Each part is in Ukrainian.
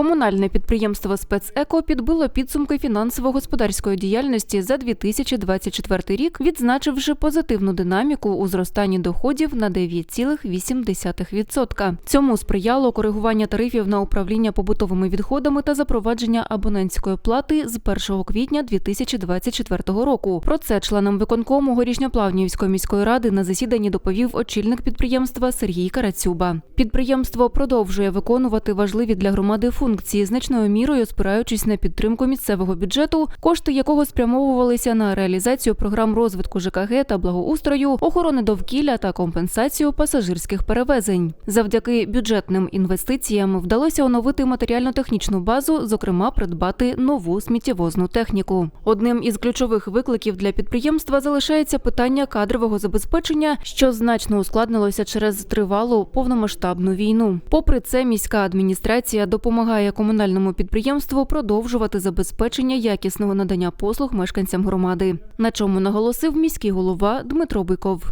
Комунальне підприємство Спецеко підбило підсумки фінансово-господарської діяльності за 2024 рік, відзначивши позитивну динаміку у зростанні доходів на 9,8%. Цьому сприяло коригування тарифів на управління побутовими відходами та запровадження абонентської плати з 1 квітня 2024 року. Про це членам виконкому Горішньоплавнівської міської ради на засіданні доповів очільник підприємства Сергій Карацюба. Підприємство продовжує виконувати важливі для громади функції, значною мірою спираючись на підтримку місцевого бюджету, кошти якого спрямовувалися на реалізацію програм розвитку ЖКГ та благоустрою, охорони довкілля та компенсацію пасажирських перевезень. Завдяки бюджетним інвестиціям вдалося оновити матеріально-технічну базу, зокрема придбати нову сміттєвозну техніку. Одним із ключових викликів для підприємства залишається питання кадрового забезпечення, що значно ускладнилося через тривалу повномасштабну війну. Попри це, міська адміністрація допомагає комунальному підприємству продовжувати забезпечення якісного надання послуг мешканцям громади. На чому наголосив міський голова Дмитро Биков.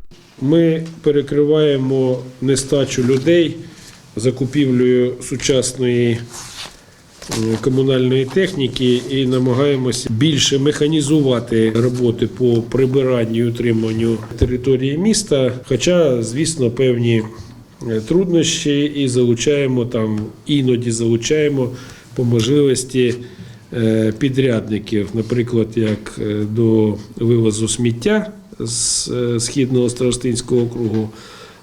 Ми перекриваємо нестачу людей закупівлею сучасної комунальної техніки і намагаємося більше механізувати роботи по прибиранню і утриманню території міста. Хоча, звісно, певні труднощі і залучаємо там, іноді залучаємо по можливості е, підрядників, наприклад, як е, до вивозу сміття з е, східного старостинського округу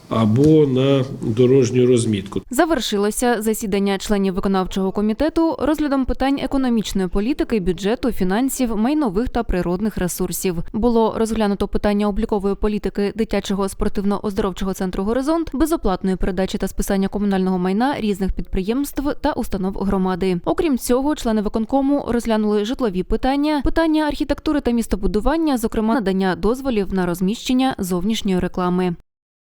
або на дорожню розмітку. Завершилося засідання членів виконавчого комітету розглядом питань економічної політики, бюджету, фінансів, майнових та природних ресурсів. Було розглянуто питання облікової політики дитячого спортивно-оздоровчого центру Горизонт, безоплатної передачі та списання комунального майна різних підприємств та установ громади. Окрім цього, члени виконкому розглянули житлові питання, питання архітектури та містобудування, зокрема надання дозволів на розміщення зовнішньої реклами.